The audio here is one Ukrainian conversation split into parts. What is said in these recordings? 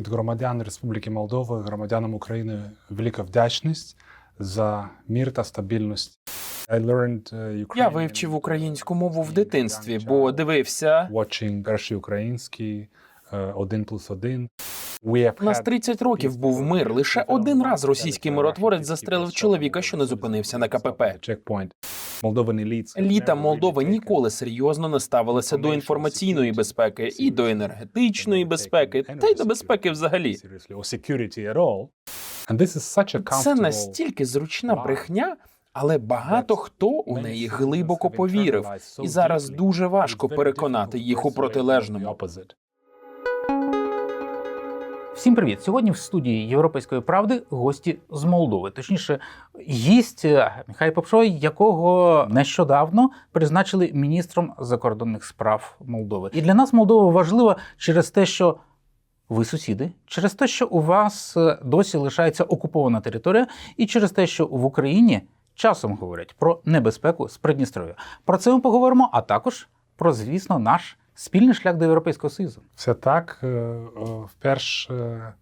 Від громадян Республіки Молдова, громадянам України велика вдячність за мір та стабільність. Uh, Я вивчив українську мову в дитинстві, бо дивився. watching перший український е, один плюс один. У нас had 30 років був мир. Лише один раз російський миротворець застрелив чоловіка, що не зупинився на КПП. Літа Молдови ніколи серйозно не ставилися до інформаційної безпеки і до енергетичної безпеки, та й до безпеки взагалі. Це настільки зручна брехня, але багато хто у неї глибоко повірив, і зараз дуже важко переконати їх у протилежному. Всім привіт! Сьогодні в студії Європейської правди гості з Молдови. Точніше, гість е, Михай Попшой, якого нещодавно призначили міністром закордонних справ Молдови. І для нас Молдова важлива через те, що ви сусіди, через те, що у вас е, досі лишається окупована територія, і через те, що в Україні часом говорять про небезпеку з Придністров'я. Про це ми поговоримо, а також про, звісно, наш спільний шлях до Європейського Союзу. Все так. е, е, Вперше е,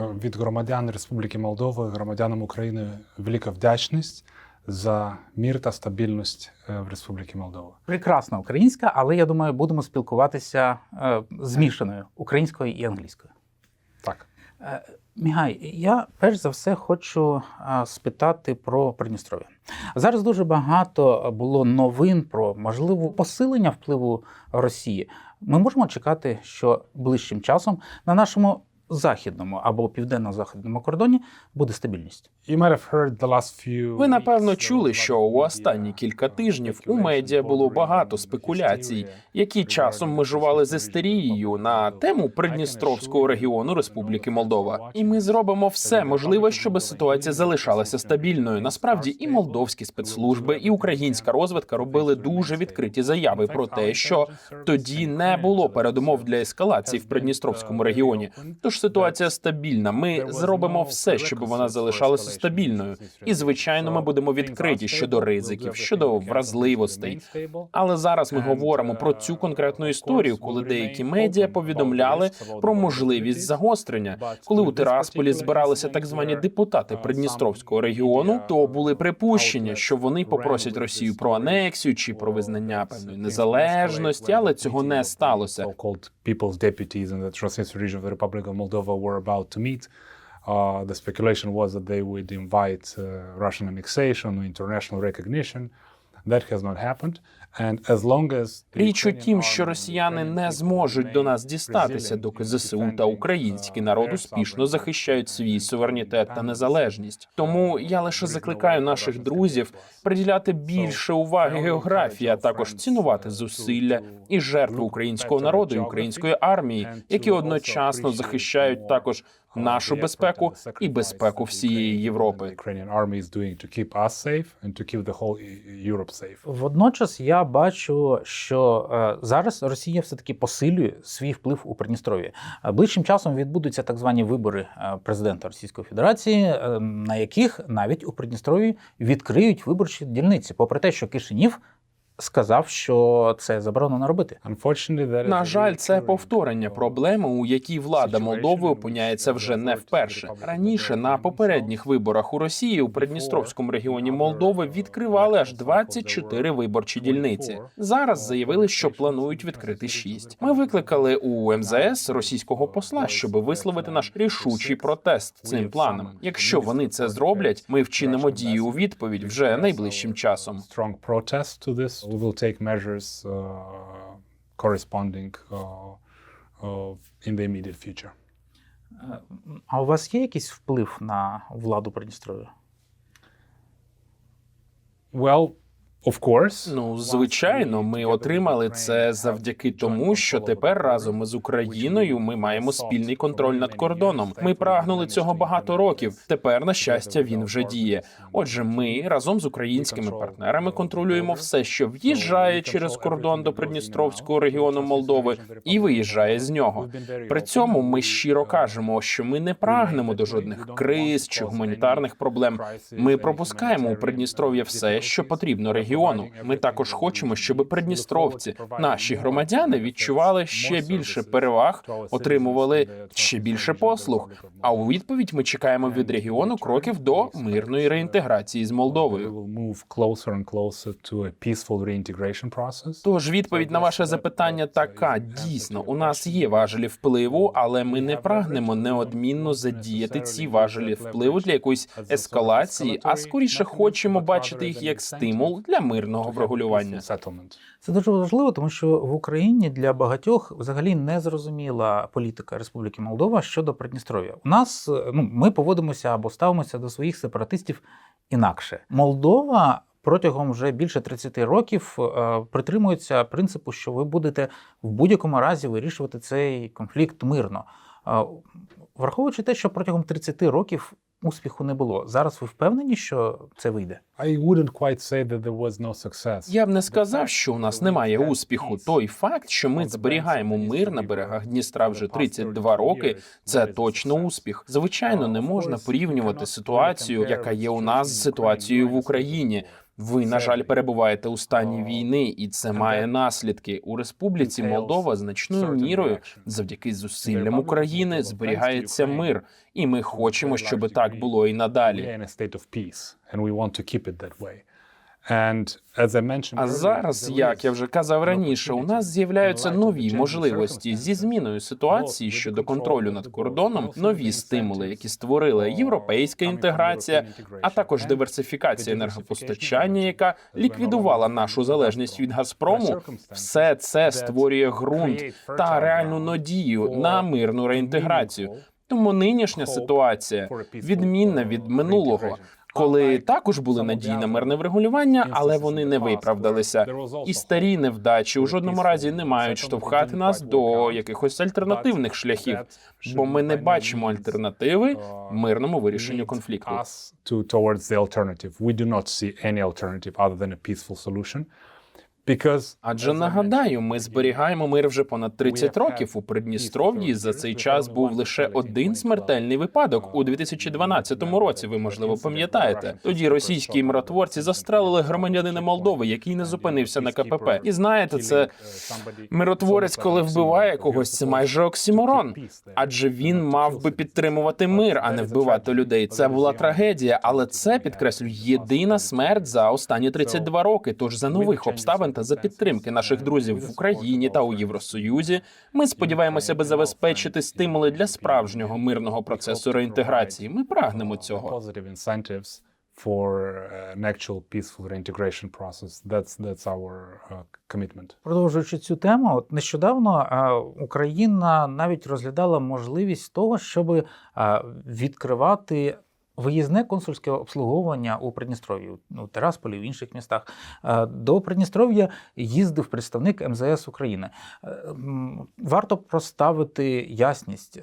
від громадян Республіки Молдова, громадянам України велика вдячність за мір та стабільність в Республіці Молдова. прекрасна українська, але я думаю, будемо спілкуватися змішаною українською і англійською. Так. Мігай, я перш за все хочу спитати про Придністров'я. Зараз дуже багато було новин про можливе посилення впливу Росії. Ми можемо чекати, що ближчим часом на нашому західному або південно-західному кордоні буде стабільність. Ви напевно чули, uh, що у останні кілька тижнів у медіа було багато спекуляцій, які часом межували з істерією на тему Придністровського регіону Республіки Молдова. І ми зробимо все можливе, щоб ситуація залишалася стабільною. Насправді, і молдовські спецслужби, і українська розвідка робили дуже відкриті заяви про те, що тоді не було передумов для ескалації в Придністровському регіоні. Тож ситуація стабільна. Ми зробимо все, щоб вона залишалася стабільною. І звичайно, ми будемо відкриті щодо ризиків, щодо вразливостей. Але зараз ми говоримо про цю конкретну історію, коли деякі медіа повідомляли про можливість загострення. Коли у Тирасполі збиралися так звані депутати Придністровського регіону, то були припущення, що вони попросять Росію про анексію чи про визнання певної незалежності, але цього не сталося. People's deputies in the Transnistria region of the Republic of Moldova were about to meet. Uh, the speculation was that they would invite uh, Russian annexation or international recognition. That has not happened. And as long as Річ у тім, що росіяни не зможуть до нас дістатися, доки ЗСУ та український uh, народ успішно захищають свій суверенітет та незалежність. Тому я лише закликаю наших друзів приділяти більше уваги географії, а також цінувати зусилля і жертви українського народу і української армії, які одночасно захищають також нашу безпеку і безпеку всієї Європи. E- safe. Водночас я бачу, що е, зараз Росія все таки посилює свій вплив у Придністров'ї. Е, Ближчим часом відбудуться так звані вибори е, президента Російської Федерації, на яких навіть у Придністров'ї відкриють виборчі дільниці, попри те, що Кишинів сказав, що це заборонено робити. На жаль, це повторення uh, проблеми, у якій влада Молдови опиняється вже не вперше. Раніше на попередніх виборах у Росії у Придністровському регіоні Молдови відкривали аж 24 виборчі дільниці. Зараз заявили, що планують відкрити 6. Ми викликали у МЗС російського посла, щоб висловити наш рішучий протест цим планам. Якщо вони це зроблять, ми вчинимо дії у відповідь вже найближчим часом. strong protest to this. We will take measures uh, corresponding uh, uh, in the immediate future. Е, А у вас є якийсь вплив на владу Придністров'я? Well, of course. Ну, звичайно, ми отримали це завдяки тому, що тепер разом із Україною ми маємо спільний контроль над кордоном. Ми прагнули цього багато років. Тепер, на щастя, він вже діє. Отже, ми разом з українськими партнерами контролюємо все, що в'їжджає через кордон до Придністровського регіону Молдови і виїжджає з нього. При цьому ми щиро кажемо, що ми не прагнемо до жодних криз чи гуманітарних проблем. Ми пропускаємо у Придністров'я все, що потрібно регіону. Регіону. Ми також хочемо, щоб придністровці, наші громадяни, відчували ще більше переваг, отримували ще більше послуг. А у відповідь ми чекаємо від регіону кроків до мирної реінтеграції з Молдовою. Тож відповідь на ваше запитання така: дійсно, у нас є важелі впливу, але ми не прагнемо неодмінно задіяти ці важелі впливу для якоїсь ескалації, а скоріше хочемо бачити їх як стимул для мирного врегулювання. Це дуже важливо, тому що в Україні для багатьох взагалі не зрозуміла політика Республіки Молдова щодо Придністров'я. У нас ну ми поводимося або ставимося до своїх сепаратистів інакше. Молдова протягом вже більше 30 років е, притримується принципу, що ви будете в будь-якому разі вирішувати цей конфлікт мирно. Е, Враховуючи те, що протягом 30 років успіху не було. Зараз ви впевнені, що це вийде? I wouldn't quite say that there was no success. Я б не сказав, що у нас немає успіху. Той факт, що ми зберігаємо мир на берегах Дністра вже 32 роки, це точно успіх. Звичайно, не можна порівнювати ситуацію, яка є у нас з ситуацією в Україні. Ви, на жаль, перебуваєте у стані війни, і це має наслідки. У Республіці Молдова. Значною мірою, завдяки зусиллям України, зберігається мир, і ми хочемо, щоб так було і надалі. А зараз, як я вже казав раніше, у нас з'являються нові можливості зі зміною ситуації щодо контролю над кордоном, нові стимули, які створила європейська інтеграція, а також диверсифікація енергопостачання, яка ліквідувала нашу залежність від Газпрому. Все це створює ґрунт та реальну надію на мирну реінтеграцію. Тому нинішня ситуація відмінна від минулого. Коли також були надії на мирне врегулювання, але вони не виправдалися. І старі невдачі у жодному разі не мають штовхати нас до якихось альтернативних шляхів, бо ми не бачимо альтернативи мирному вирішенню конфлікту. Адже нагадаю, ми зберігаємо мир вже понад 30 років у Придністров'ї. За цей час був лише один смертельний випадок у 2012 році. Ви можливо пам'ятаєте. Тоді російські миротворці застрелили громадянина Молдови, який не зупинився на КПП. І знаєте, це миротворець, коли вбиває когось, це майже оксіморон. Адже він мав би підтримувати мир, а не вбивати людей. Це була трагедія, але це підкреслюю єдина смерть за останні 32 роки. Тож за нових обставин та за підтримки наших друзів в Україні та у Євросоюзі, ми сподіваємося би забезпечити стимули для справжнього мирного процесу реінтеграції. Ми прагнемо цього. for uh, an actual peaceful reintegration process. That's that's our uh, commitment. Продовжуючи цю тему, от нещодавно е, Україна навіть розглядала можливість того, щоб е, відкривати. Виїзне консульське обслуговування у Придністров'ї, у Терасполі, в інших містах. Е, До Придністров'я їздив представник МЗС України. Е, Варто проставити ясність.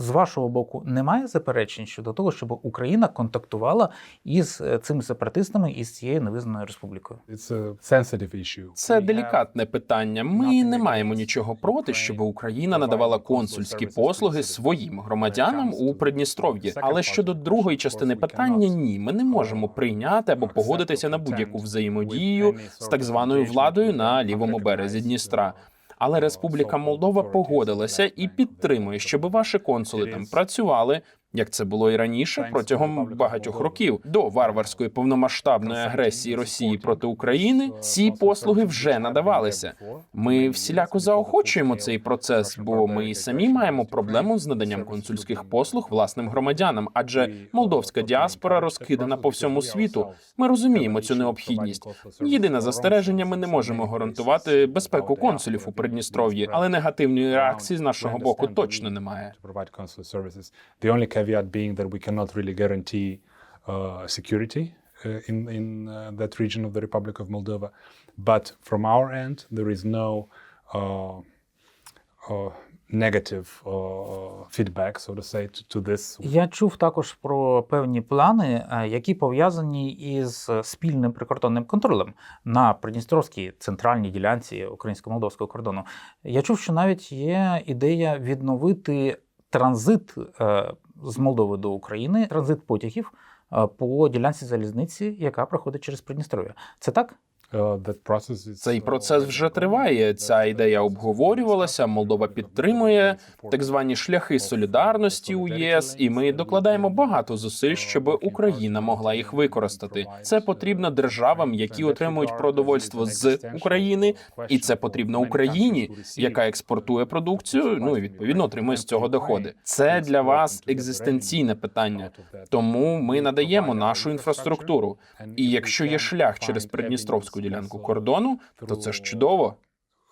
З- вашого боку немає заперечень щодо того, щоб Україна контактувала із е, цими сепаратистами із цією невизнаною республікою. It's a sensitive issue. Це делікатне питання. Ми не маємо нічого проти, щоб Україна надавала консульські послуги своїм громадянам у Придністров'ї. Але щодо другої частини питання, ні, ми не можемо прийняти або погодитися на будь-яку взаємодію з так званою владою на лівому березі Дністра. Але Республіка Молдова погодилася і підтримує, щоб ваші консули там працювали, як це було і раніше протягом багатьох років до варварської повномасштабної агресії Росії проти України. Ці послуги вже надавалися. Ми всіляко заохочуємо цей процес, бо ми і самі маємо проблему з наданням консульських послуг власним громадянам, адже молдовська діаспора розкидана по всьому світу. Ми розуміємо цю необхідність. Єдине застереження, ми не можемо гарантувати безпеку консулів у Придністров'ї, але негативної реакції з нашого боку точно немає. Caveat being that we cannot really guarantee uh, security uh, in in uh, that region of the Republic of Moldova. But from our end, there is no uh, uh, negative uh, feedback, so to say, to, to this. Я чув також про певні плани, е, які пов'язані із спільним прикордонним контролем на Придністровській центральній ділянці українсько-молдовського кордону. Я чув, що навіть є ідея відновити транзит е, з Молдови до України, транзит потягів е, по ділянці залізниці, яка проходить через Придністров'я. Це так? Цей процес вже триває. Ця ідея обговорювалася. Молдова підтримує так звані шляхи солідарності у ЄС, і ми докладаємо багато зусиль, щоб Україна могла їх використати. Це потрібно державам, які отримують продовольство з України, і це потрібно Україні, яка експортує продукцію. Ну і відповідно отримує з цього доходи. Це для вас екзистенційне питання. Тому ми надаємо нашу інфраструктуру. І якщо є шлях через Придністровську ділянку кордону, то це ж чудово.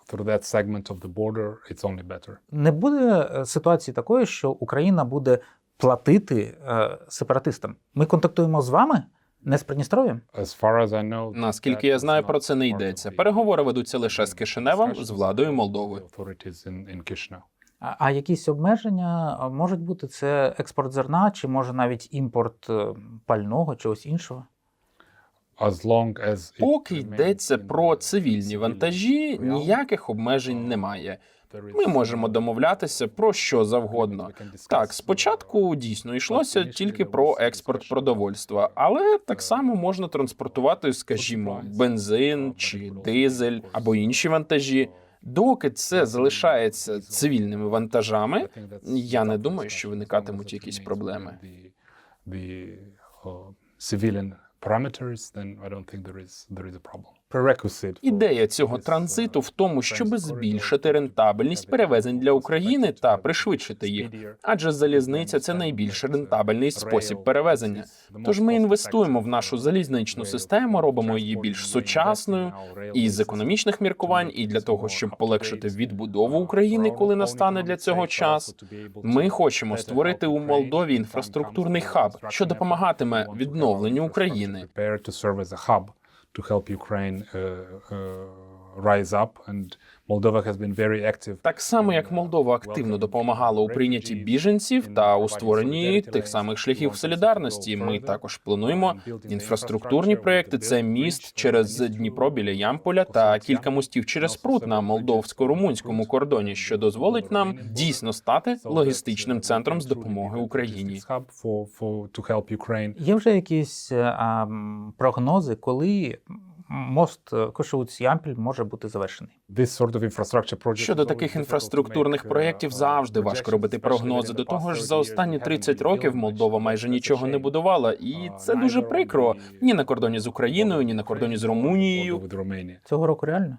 through that segment of the border, it's only better. Не буде е, ситуації такої, що Україна буде платити е, сепаратистам. Ми контактуємо з вами, не з Придністров'ям. As far as I know, Наскільки я знаю, про це не йдеться. Переговори ведуться лише з Кишиневом, з владою Молдови. authorities in, in А, а якісь обмеження можуть бути це експорт зерна, чи може навіть імпорт е, пального, чогось іншого? As long as it Поки йдеться про цивільні вантажі, ніяких обмежень немає. Ми можемо домовлятися про що завгодно. Так, спочатку дійсно йшлося тільки про експорт продовольства, але так само можна транспортувати, скажімо, бензин чи дизель або інші вантажі. Доки це залишається цивільними вантажами, я не думаю, що виникатимуть якісь проблеми. Parameters, then I don't think there is there is a problem. Ідея цього uh, транзиту в тому, щоб збільшити рентабельність перевезень для України та пришвидшити їх. Адже залізниця це найбільш рентабельний спосіб перевезення. Тож ми інвестуємо в нашу залізничну систему, робимо її більш сучасною і з економічних міркувань, і для того, щоб полегшити відбудову України, коли настане для цього час. Ми хочемо створити у Молдові інфраструктурний хаб, що допомагатиме відновленню України. to help Ukraine uh, uh, rise up, and Moldova has been very active. Так само, як Молдова активно допомагала у прийнятті біженців та у створенні тих самих шляхів солідарності. Ми також плануємо інфраструктурні проекти. Це міст через Дніпро біля Ямполя та кілька мостів через Прут на молдовсько-румунському кордоні, що дозволить нам дійсно стати логістичним центром з допомоги Україні. Є вже якісь а, прогнози, коли мост Кошовець Ямпіль може бути завершений? This sort of infrastructure project Щодо таких інфраструктурних uh, проєктів uh, завжди важко робити прогнози. До того ж, за останні we 30 років Молдова майже нічого не будувала, і Uh, це дуже прикро. Ні на кордоні з Україною, ні на кордоні з Румунією. Цього року реально?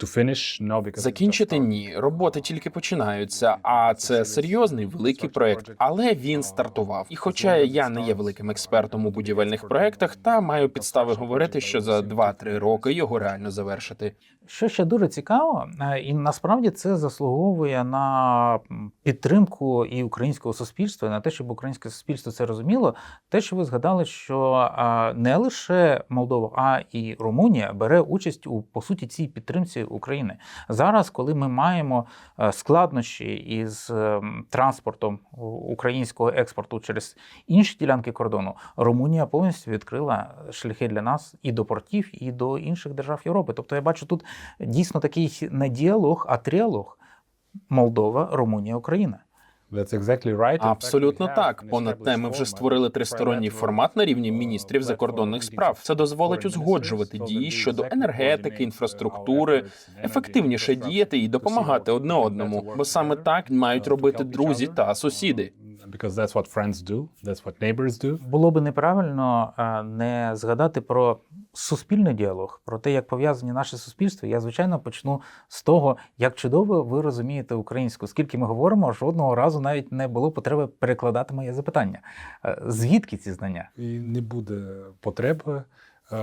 To finish, no, because Закінчити ні, роботи тільки починаються. А це серйозний великий проект, але він стартував. І хоча я не є великим експертом у будівельних проектах, та маю підстави говорити, що за 2-3 роки його реально завершити. Що ще дуже цікаво, е, і насправді це заслуговує на підтримку і українського суспільства, і на те, щоб українське суспільство це розуміло. Те, що ви згадали, що не лише Молдова, а і Румунія бере участь у по суті цій підтримці України. Зараз, коли ми маємо е, складнощі із ем, транспортом українського експорту через інші ділянки кордону, Румунія повністю відкрила шляхи для нас і до портів, і до інших держав Європи. Тобто я бачу тут дійсно такий не діалог, а тріалог Молдова, Румунія, Україна. That's exactly right. In fact, Абсолютно так. Понад те, ми вже format, створили тристоронній формат на рівні uh, міністрів закордонних справ. Це дозволить узгоджувати дії щодо енергетики, uh, інфраструктури, ефективніше діяти і допомагати одне одному, бо саме так мають uh, робити друзі та сусіди. uh, Because that's what friends do, that's what neighbors do. Було би неправильно е, не згадати про суспільний діалог, про те, як пов'язані наші суспільства. Я звичайно почну з того, як чудово ви розумієте українську. Скільки ми говоримо, жодного разу навіть не було потреби перекладати моє запитання. Е, Звідки ці знання? І не буде потреби. Uh,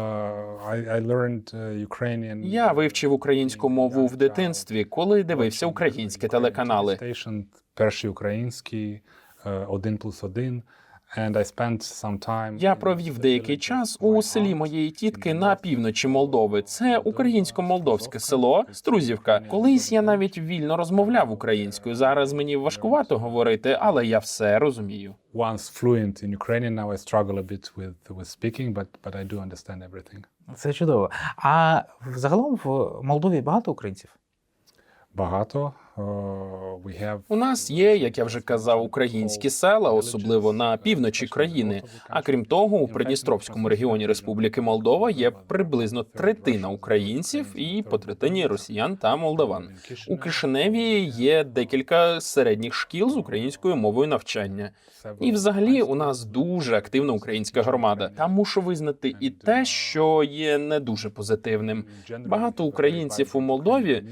I, I learned uh, Ukrainian. Я вивчив українську мову в дитинстві, коли дивився українські телеканали. Перший український, один плюс один. And I spent some time Я провів деякий час у селі моєї тітки на півночі Молдови. Це українсько-молдовське село Струзівка. Колись я навіть вільно розмовляв українською. Зараз мені важкувато говорити, але я все розумію. Once fluent in Ukrainian, now I struggle a bit with, with speaking, but, but I do understand everything. Це чудово. А загалом в Молдові багато українців. Багато. Uh, У нас є, як я вже казав, українські села, особливо на півночі країни. А крім того, у Придністровському регіоні Республіки Молдова є приблизно третина українців і по третині росіян та молдаван. У Кишиневі є декілька середніх шкіл з українською мовою навчання. І, взагалі, у нас дуже активна українська громада. Та мушу визнати і те, що є не дуже позитивним. Багато українців у Молдові,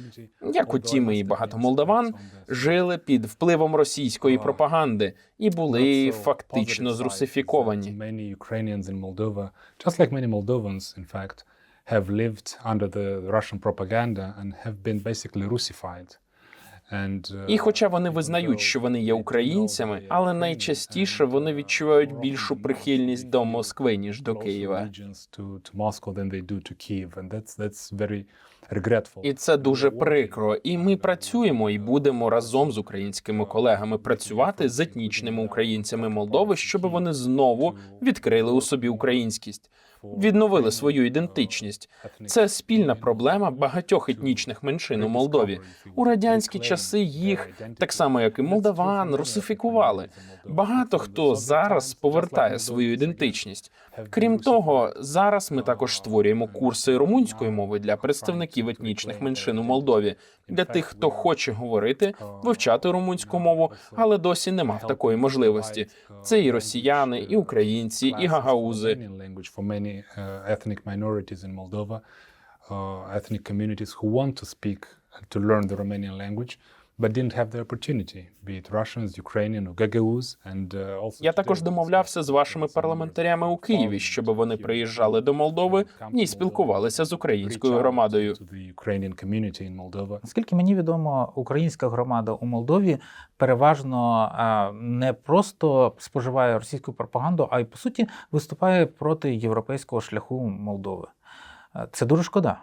як утім і багато молдаван, жили під впливом російської пропаганди і були фактично зрусифіковані. Have lived under the Russian propaganda and have been basically Russified. Uh, І хоча вони визнають, що вони є українцями, але найчастіше вони відчувають більшу прихильність до Москви ніж до Києва. І це дуже прикро. І ми працюємо і будемо разом з українськими колегами працювати з етнічними українцями Молдови, щоб вони знову відкрили у собі українськість, відновили свою ідентичність. Це спільна проблема багатьох етнічних меншин у Молдові. У радянські часи їх так само, як і молдаван, русифікували. Багато хто зараз повертає свою ідентичність. Крім того, зараз ми також створюємо курси румунської мови для представників етнічних меншин у Молдові, для тих, хто хоче говорити, вивчати румунську мову, але досі не мав такої можливості. Це і росіяни, і українці, і гагаузи. Uh, Moldova, uh, ethnic communities who want to speak to learn the Romanian language, but didn't have the opportunity, be it Russians, Ukrainian, or Gagauz, and uh, also Я також домовлявся з вашими парламентарями у Києві, щоб вони приїжджали до Молдови і спілкувалися з українською громадою. to the Ukrainian community. Наскільки мені відомо, українська громада у Молдові переважно а, не просто споживає російську пропаганду, а й по суті виступає проти європейського шляху Молдови. Це дуже шкода.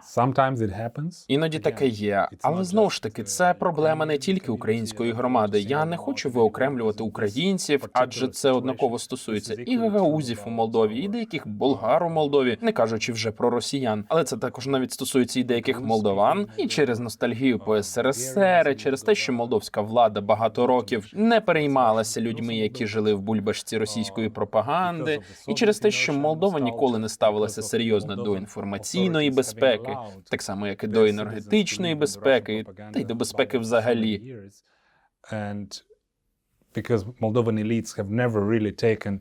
Іноді таке є, але знову ж таки, це проблема не тільки української громади. Я не хочу виокремлювати українців, адже це однаково стосується і гагаузів у Молдові, і деяких болгар у Молдові, не кажучи вже про росіян. Але це також навіть стосується і деяких молдован, і через ностальгію по СРСР, і через те, що молдовська влада багато років не переймалася людьми, які жили в бульбашці російської пропаганди, і через те, що Молдова ніколи не ставилася серйозно до інформаційної безпеки, так само як і до енергетичної безпеки, та й до безпеки взагалі. Because Moldovan elites have never really taken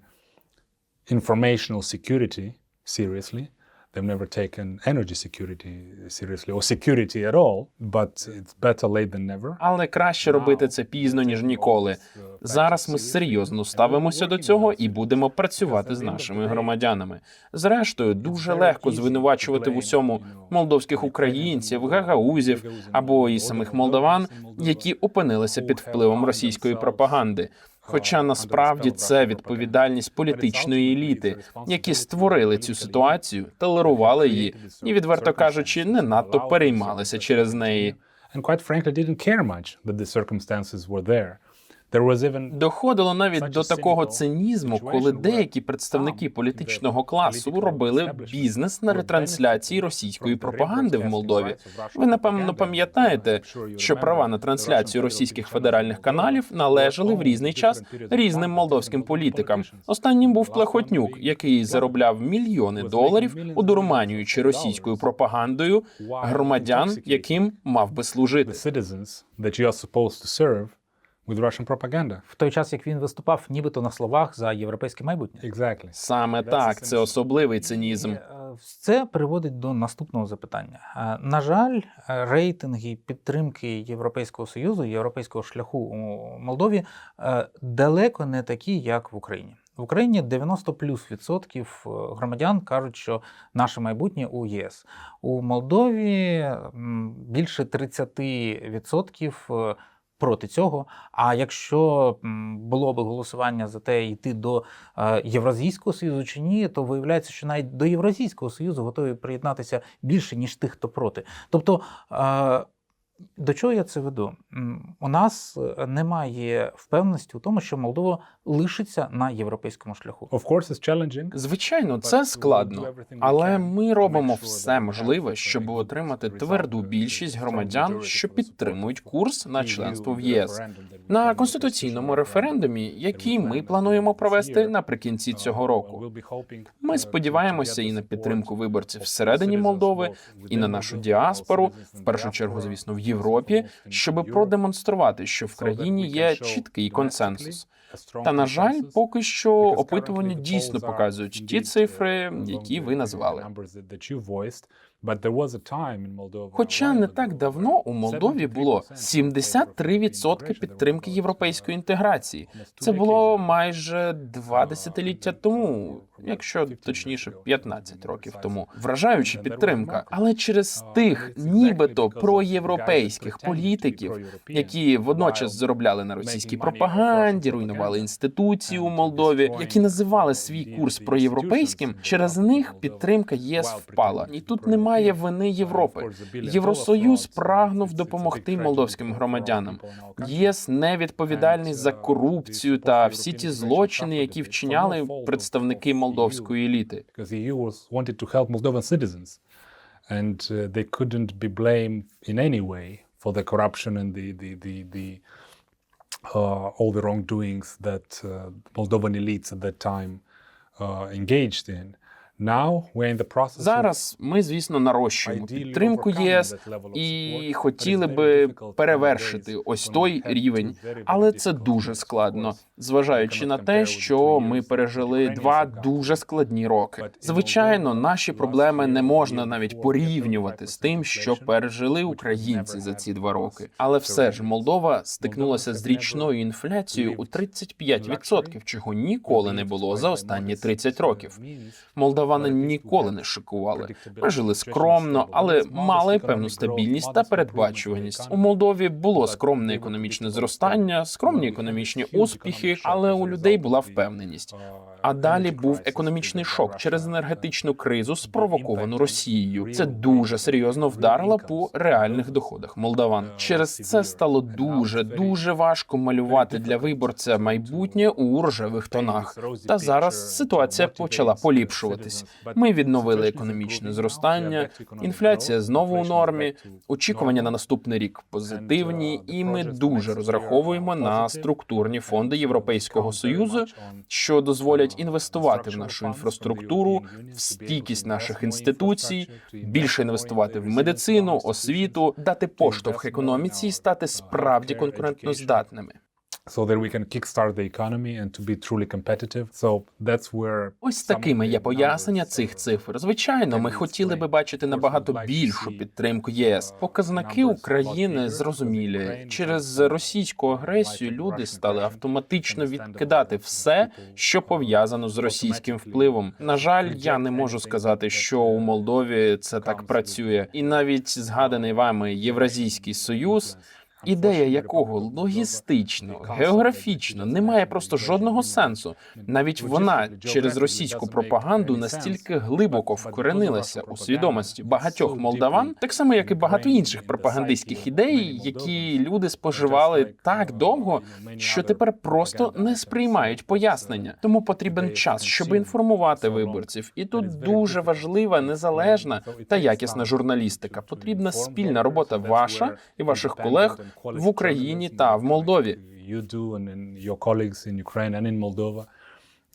informational security seriously, they've never taken energy security seriously or security at all, but it's better late than never. Але краще робити це пізно ніж ніколи. Зараз ми серйозно ставимося до цього і будемо працювати з нашими громадянами. Зрештою, дуже легко звинувачувати в усьому молдовських українців, гагаузів або і самих молдаван, які опинилися під впливом російської пропаганди. Хоча насправді це відповідальність політичної еліти, які створили цю ситуацію, толерували її і, відверто кажучи, не надто переймалися через неї. And quite frankly, didn't care much that the circumstances were there. Доходило навіть до такого цинізму, коли деякі представники політичного класу робили бізнес на ретрансляції російської пропаганди в Молдові. Ви напевно пам'ятаєте, що права на трансляцію російських федеральних каналів належали в різний час різним молдовським політикам. Останнім був Плахотнюк, який заробляв мільйони доларів, удурманюючи російською пропагандою громадян, яким мав би служити. With Russian propaganda. В той час, як він виступав, нібито на словах за європейське майбутнє. Exactly. Саме так, це особливий цинізм. Е, Це приводить до наступного запитання. Е, На жаль, е, рейтинги підтримки Європейського союзу, європейського шляху у Молдові далеко не такі, як в Україні. В Україні 90 плюс відсотків громадян кажуть, що наше майбутнє у ЄС. У Молдові більше 30 відсотків проти цього. А якщо було би голосування за те, йти до е, Євразійського союзу чи ні, то виявляється, що навіть до Євразійського союзу готові приєднатися більше ніж тих, хто проти. Тобто. До чого я це веду? У нас е, немає впевненості у тому, що Молдова лишиться на європейському шляху. Of course, it's challenging. Звичайно, це складно, але ми робимо все можливе, щоб отримати тверду більшість громадян, що підтримують курс на членство в ЄС. На конституційному референдумі, який ми плануємо провести наприкінці цього року. Ми сподіваємося і на підтримку виборців всередині Молдови, і на нашу діаспору, в першу чергу, звісно, в Європі, щоб продемонструвати, що в країні є чіткий консенсус. Та на жаль, поки що опитування дійсно показують ті цифри, які ви назвали. Хоча не так давно у Молдові було 73% підтримки європейської інтеграції. Це було майже два десятиліття тому, якщо точніше 15 років тому. Вражаюча підтримка, але через тих, нібито проєвропейських політиків, які водночас заробляли на російській пропаганді, руйнували інституції у Молдові, які називали свій курс проєвропейським. Через них підтримка єС впала, і тут немає вини Європи. Євросоюз прагнув допомогти молдовським громадянам. ЄС не відповідальний за корупцію та всі ті злочини, які вчиняли представники молдовської еліти. and uh, they couldn't be blamed in any way for the corruption and the the the, the uh, all the wrongdoings that uh, Moldovan elites at that time uh, engaged in. Зараз ми, звісно, нарощуємо підтримку ЄС і хотіли би перевершити ось той рівень, але це дуже складно, зважаючи на те, що ми пережили два дуже складні роки. Звичайно, наші проблеми не можна навіть порівнювати з тим, що пережили українці за ці два роки. Але все ж Молдова стикнулася з річною інфляцією у 35%, чого ніколи не було за останні 30 років. Молдавани ніколи не шикували. Ми жили скромно, але мали певну стабільність та передбачуваність. У Молдові було скромне економічне зростання, скромні економічні успіхи, але у людей була впевненість. А далі був економічний шок через енергетичну кризу, спровоковану Росією. Це дуже серйозно вдарило по реальних доходах молдаван. Через це стало дуже дуже важко малювати для виборця майбутнє у рожевих тонах. Та зараз ситуація почала поліпшуватись. Ми відновили економічне зростання, інфляція знову у нормі. Очікування на наступний рік позитивні, і ми дуже розраховуємо на структурні фонди Європейського союзу, що дозволять інвестувати в нашу інфраструктуру, в стійкість наших інституцій, більше інвестувати в медицину, освіту, дати поштовх економіці і стати справді конкурентноздатними. So that we can kickstart the economy and to be truly competitive. So that's where Ось такими є пояснення цих цифр. Звичайно, ми хотіли би бачити набагато більшу підтримку ЄС. Показники України зрозумілі через російську агресію. Люди стали автоматично відкидати все, що пов'язано з російським впливом. На жаль, я не можу сказати, що у Молдові це так працює, і навіть згаданий вами Євразійський союз. Ідея якого логістично, географічно не має просто жодного сенсу. Навіть вона через російську пропаганду настільки глибоко вкоренилася у свідомості багатьох молдаван, так само як і багато інших пропагандистських ідей, які люди споживали так довго, що тепер просто не сприймають пояснення. Тому потрібен час, щоб інформувати виборців. І тут дуже важлива незалежна та якісна журналістика. Потрібна спільна робота ваша і ваших колег в Україні та в Молдові.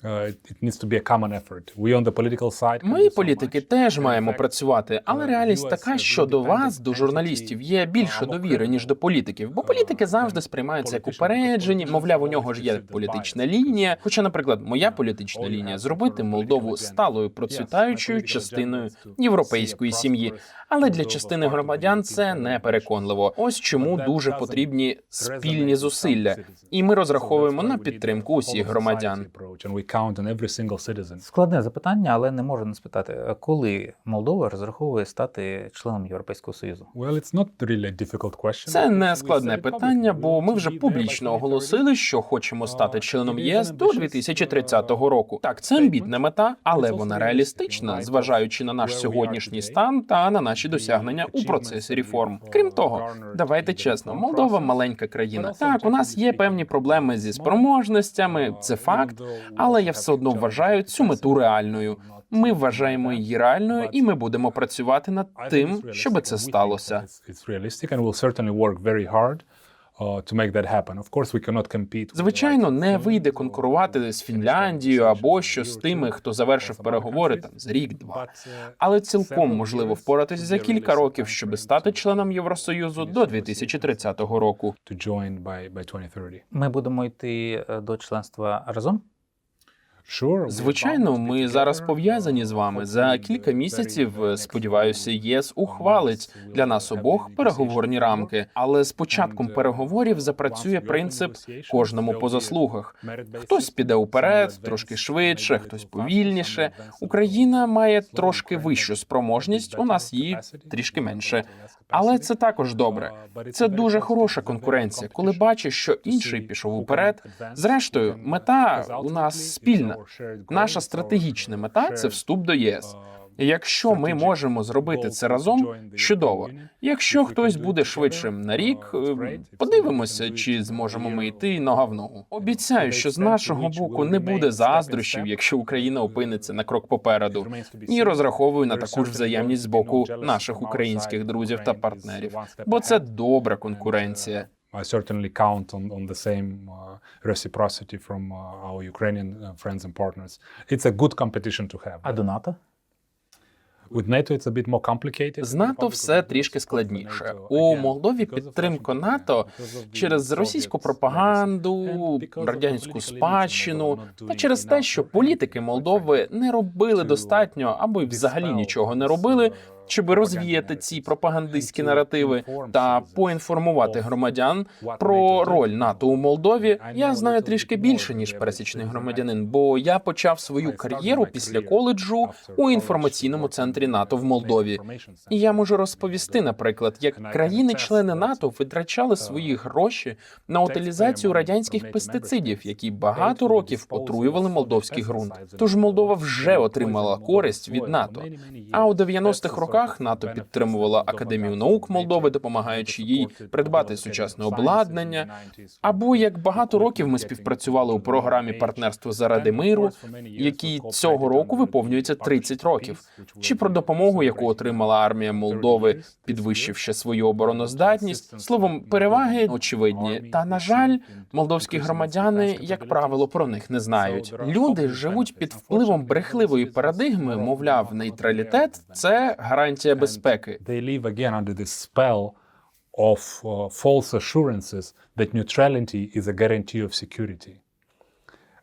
It, it needs to be a common effort. We on the political side. Ми, політики, теж маємо працювати, але реальність така, що до вас, до журналістів, є більше довіри ніж до політиків, бо політики завжди сприймаються як упереджені. Мовляв, у нього ж є політична лінія. Хоча, наприклад, моя політична лінія зробити Молдову сталою процвітаючою частиною європейської сім'ї. Але для частини громадян це не переконливо. Ось чому дуже потрібні спільні зусилля, і ми розраховуємо на підтримку усіх громадян. Count on every single citizen. Складне запитання, але не можу не спитати, коли Молдова розраховує стати членом Європейського Союзу? Well, it's not really a difficult question. Це не складне питання, бо ми вже публічно оголосили, що хочемо стати членом ЄС до ambitious, 2030 uh, року. Так, це амбітна мета, але вона реалістична, зважаючи на наш сьогоднішній стан та на наші досягнення у процесі реформ. Крім того, давайте чесно, Молдова маленька країна. Так, у нас є певні проблеми зі спроможностями, це факт. Але я все одно вважаю цю мету реальною. Ми вважаємо її реальною, і ми будемо працювати над тим, щоб це сталося. uh, to make that happen. Звичайно, не вийде конкурувати з Фінляндією або що з тими, хто завершив переговори там за рік-два. But, uh, Але цілком можливо would за кілька років, щоб стати членом Євросоюзу до 2030 року. to join by, by 2030. Ми будемо йти е, до членства разом. Звичайно, ми зараз пов'язані з вами. За кілька місяців, сподіваюся, uh, ЄС ухвалить для нас обох переговорні рамки. Але з початком переговорів запрацює принцип кожному по заслугах. Хтось піде уперед, трошки швидше, хтось повільніше. Україна має трошки вищу спроможність, у нас її трішки менше. Але це також добре. Uh, Це дуже хороша конкуренція, коли бачиш, що інший пішов уперед. Зрештою, мета у нас спільна. Наша стратегічна мета це вступ до ЄС. Uh, Якщо ми можемо зробити це разом, чудово. Якщо хтось буде швидшим на рік, uh, е, someone подивимося, чи зможемо ми йти нога в ногу. Обіцяю, що з нашого боку не буде заздрощів, якщо Україна опиниться на крок попереду. І розраховую на таку ж взаємність з боку наших українських друзів та партнерів, бо це добра конкуренція. I certainly count on, on the same uh, reciprocity from uh, our Ukrainian uh, friends and partners. It's a good competition to have. А до НАТО? With NATO it's a bit more complicated. З НАТО все трішки складніше. У Молдові підтримка НАТО через російську пропаганду, радянську спадщину та через те, що політики Молдови не робили достатньо або й взагалі нічого не робили, щоб розвіяти ці пропагандистські наративи та поінформувати громадян про роль НАТО у Молдові. Я знаю трішки більше ніж пересічний громадянин, бо я почав свою кар'єру після коледжу у інформаційному центрі НАТО в Молдові. І я можу розповісти, наприклад, як країни-члени НАТО витрачали свої гроші на утилізацію радянських пестицидів, які багато років отруювали молдовський ґрунт. Тож Молдова вже отримала користь від НАТО. А у 90-х роках НАТО підтримувала Академію наук Молдови, допомагаючи їй придбати сучасне обладнання. Або як багато років ми співпрацювали у програмі партнерство заради миру, якій цього року виповнюється 30 років, чи про допомогу, яку отримала армія Молдови, підвищивши свою обороноздатність. Словом, переваги очевидні. Та на жаль, молдовські громадяни, як правило, про них не знають. Люди живуть під впливом брехливої парадигми, мовляв, нейтралітет це гарантія безпеки. Of uh, false assurances that neutrality is a guarantee of security. And this is such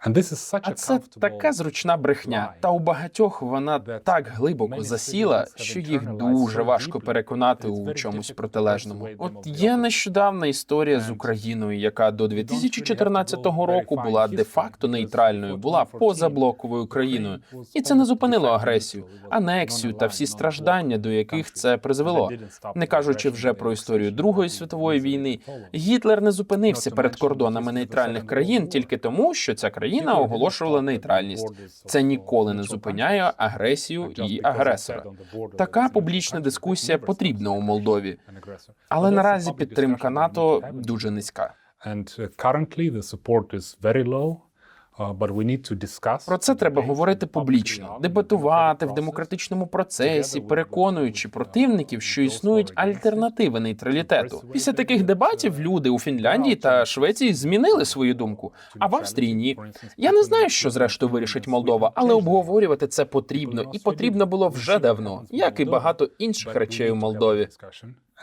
А це така зручна брехня. Та у багатьох вона так глибоко засіла, що їх дуже важко переконати у чомусь протилежному. От є нещодавна історія з Україною, яка до 2014 року була де-факто нейтральною, була позаблоковою країною, і це не зупинило агресію, анексію та всі страждання, до яких це призвело. Не кажучи вже про історію Другої світової війни, Гітлер не зупинився перед кордонами нейтральних країн тільки тому, що ця країна оголошувала нейтральність. Це ніколи не зупиняє агресію і агресора. Така публічна дискусія потрібна у Молдові, але наразі підтримка НАТО дуже низька. And uh, currently the support is very low. Про це треба говорити публічно, дебатувати в демократичному процесі, переконуючи противників, що існують альтернативи нейтралітету. Після таких дебатів люди у Фінляндії та Швеції змінили свою думку, а в Австрії ні. Я не знаю, що зрештою вирішить Молдова, але обговорювати це потрібно, і потрібно було вже давно, як і багато інших речей у Молдові.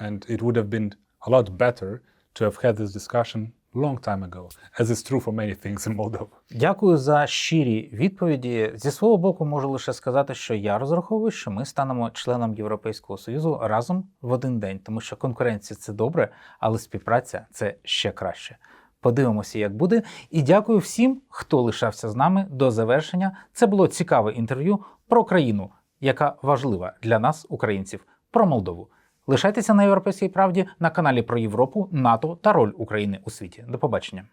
And it would have been a lot better to have had this discussion long time ago, as is true for many things in Moldova. Дякую за щирі відповіді. Зі свого боку, можу лише сказати, що я розраховую, що ми станемо членом Європейського союзу разом в один день, тому що конкуренція це добре, але співпраця це ще краще. Подивимося, як буде. І дякую всім, хто лишався з нами до завершення. Це було цікаве інтерв'ю про країну, яка важлива для нас, українців, про Молдову. Лишайтеся на європейській правді на каналі про Європу, НАТО та роль України у світі. До побачення.